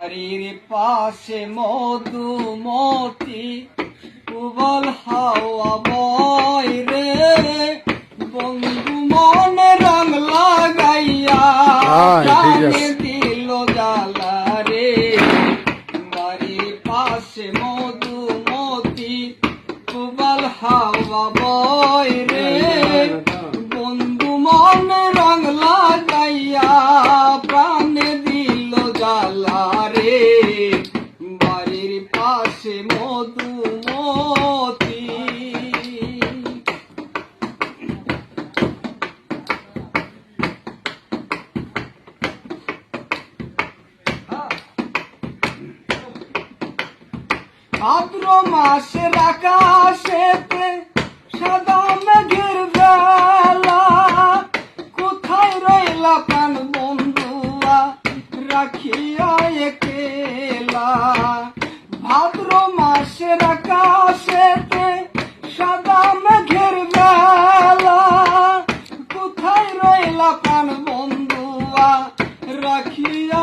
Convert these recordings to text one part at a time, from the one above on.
বাড়ির পাশে মধুমতি উবল হাওয়া বয় রে। বন্ধু মনে রং লাগাইয়া হ্যাঁ, দিল জ্বালা রে। বাড়ির পাশে মধুমতি উবল হাওয়া বয় রে। বন্ধু মনে রং লাগাইয়া প্রাণে দিল জ্বালা ভাদ্র মাসের আকাশেতে সাদা মেঘের বেলা। কোথায় রইলা প্রাণ বন্ধুয়া? রাখিয়া একেলা। ভাদ্র মাসের আকাশেতে সাদা মেঘের বেলা। কোথায় রইলা প্রাণ বন্ধুয়া? রাখিয়া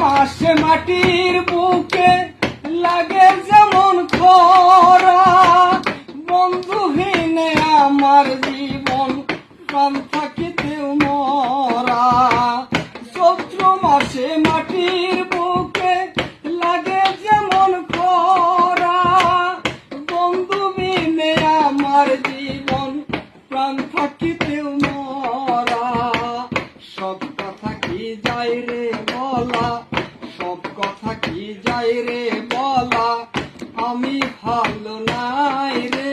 মাসে মাটির বুকে, লাগে যেমন খরা। বন্ধুহীন আমার জীবন, প্রাণ থাকিতে মরা। চৈত্র মাসে মাটির যাই রে বলা, আমি ভালো নাই রে।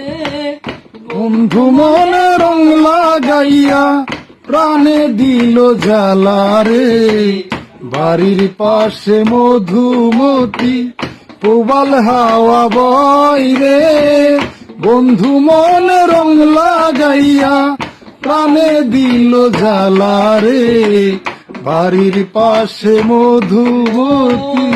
বন্ধু মনে রং লাগাইয়া প্রাণে দিল জ্বালা রে। বাড়ির পাশে মধুমতি প্রবাল হাওয়া বই রে। বন্ধু মনে রং লাগাইয়া প্রাণে দিল জ্বালা রে। বাড়ির পাশে মধুবতী।